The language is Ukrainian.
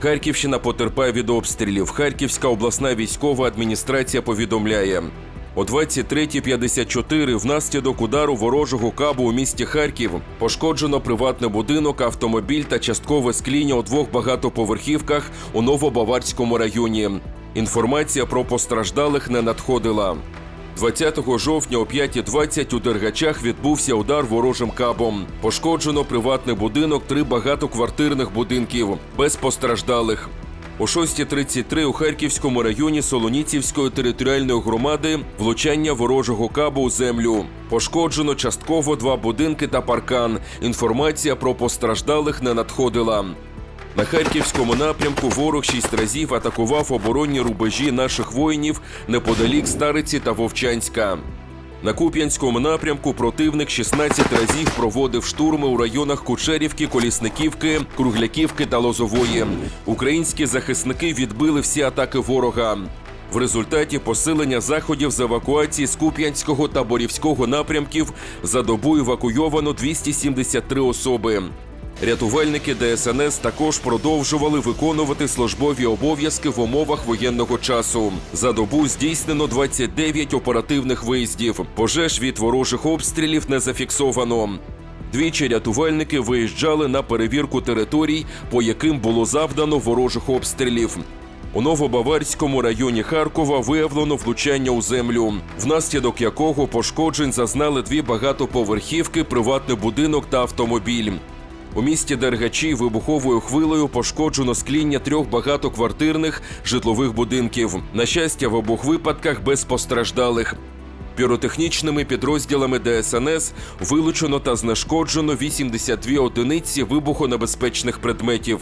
Харківщина потерпає від обстрілів. Харківська обласна військова адміністрація повідомляє. О 23.54 внаслідок удару ворожого кабу у місті Харків пошкоджено приватний будинок, автомобіль та часткове скління у двох багатоповерхівках у Новобаварському районі. Інформація про постраждалих не надходила. 20 жовтня о 5.20 у Дергачах відбувся удар ворожим кабом. Пошкоджено приватний будинок, три багатоквартирних будинків без постраждалих. О 6.33 у Харківському районі Солоніцівської територіальної громади влучання ворожого кабу у землю. Пошкоджено частково два будинки та паркан. Інформація про постраждалих не надходила. На харківському напрямку ворог шість разів атакував оборонні рубежі наших воїнів неподалік Стариці та Вовчанська. На Куп'янському напрямку противник 16 разів проводив штурми у районах Кучерівки, Колісниківки, Кругляківки та Лозової. Українські захисники відбили всі атаки ворога. В результаті посилення заходів з евакуації з Куп'янського та Борівського напрямків за добу евакуйовано 273 особи. Рятувальники ДСНС також продовжували виконувати службові обов'язки в умовах воєнного часу. За добу здійснено 29 оперативних виїздів. Пожеж від ворожих обстрілів не зафіксовано. Двічі рятувальники виїжджали на перевірку територій, по яким було завдано ворожих обстрілів. У Новобаварському районі Харкова виявлено влучання у землю, внаслідок якого пошкоджень зазнали дві багатоповерхівки, приватний будинок та автомобіль. У місті Дергачі вибуховою хвилею пошкоджено скління трьох багатоквартирних житлових будинків. На щастя, в обох випадках без постраждалих. Піротехнічними підрозділами ДСНС вилучено та знешкоджено 82 одиниці вибухонебезпечних предметів.